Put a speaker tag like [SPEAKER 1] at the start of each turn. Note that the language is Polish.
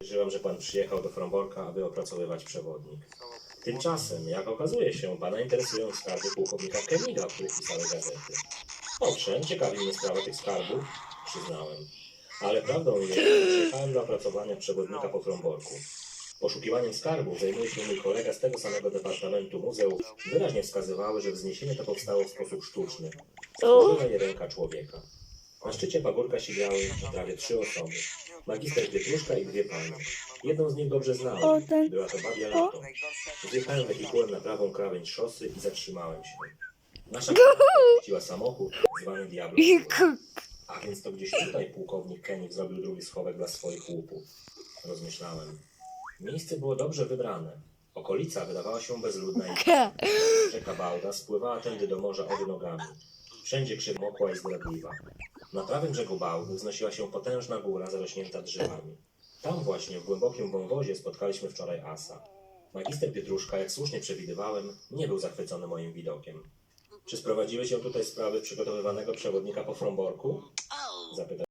[SPEAKER 1] Podejrzewam, że pan przyjechał do Fromborka, aby opracowywać przewodnik. Tymczasem, jak okazuje się, pana interesują skarby pułkownika Kemiga, o których pisały gazety. Owszem, ciekawi mnie sprawa tych skarbów, przyznałem. Ale prawdą jest, że przyjechałem do opracowania przewodnika po Fromborku. Poszukiwaniem skarbów zajmuje się mój kolega z tego samego departamentu muzeów. Wyraźnie wskazywały, że wzniesienie to powstało w sposób sztuczny. Stworzyła je ręka człowieka. Na szczycie pagórka siedziały prawie trzy osoby. Magister Pietruszka i dwie panie. Jedną z nich dobrze znałem. Była to babia Lato. Zjechałem wehikułem na prawą krawędź szosy i zatrzymałem się. Nasza puściła samochód zwany Diablo. A więc to gdzieś tutaj pułkownik Kenik zrobił drugi schowek dla swoich łupów. Rozmyślałem. Miejsce było dobrze wybrane. Okolica wydawała się bezludna i Rzeka Bałda spływała tędy do morza odnogami. Wszędzie krzyw mokła i zdradliwa. Na prawym brzegu Bałdy wznosiła się potężna góra zarośnięta drzewami. Tam właśnie, w głębokim wąwozie, spotkaliśmy wczoraj asa. Magister Pietruszka, jak słusznie przewidywałem, nie był zachwycony moim widokiem. Czy sprowadziły się tutaj sprawy przygotowywanego przewodnika po Fromborku? Zapytał.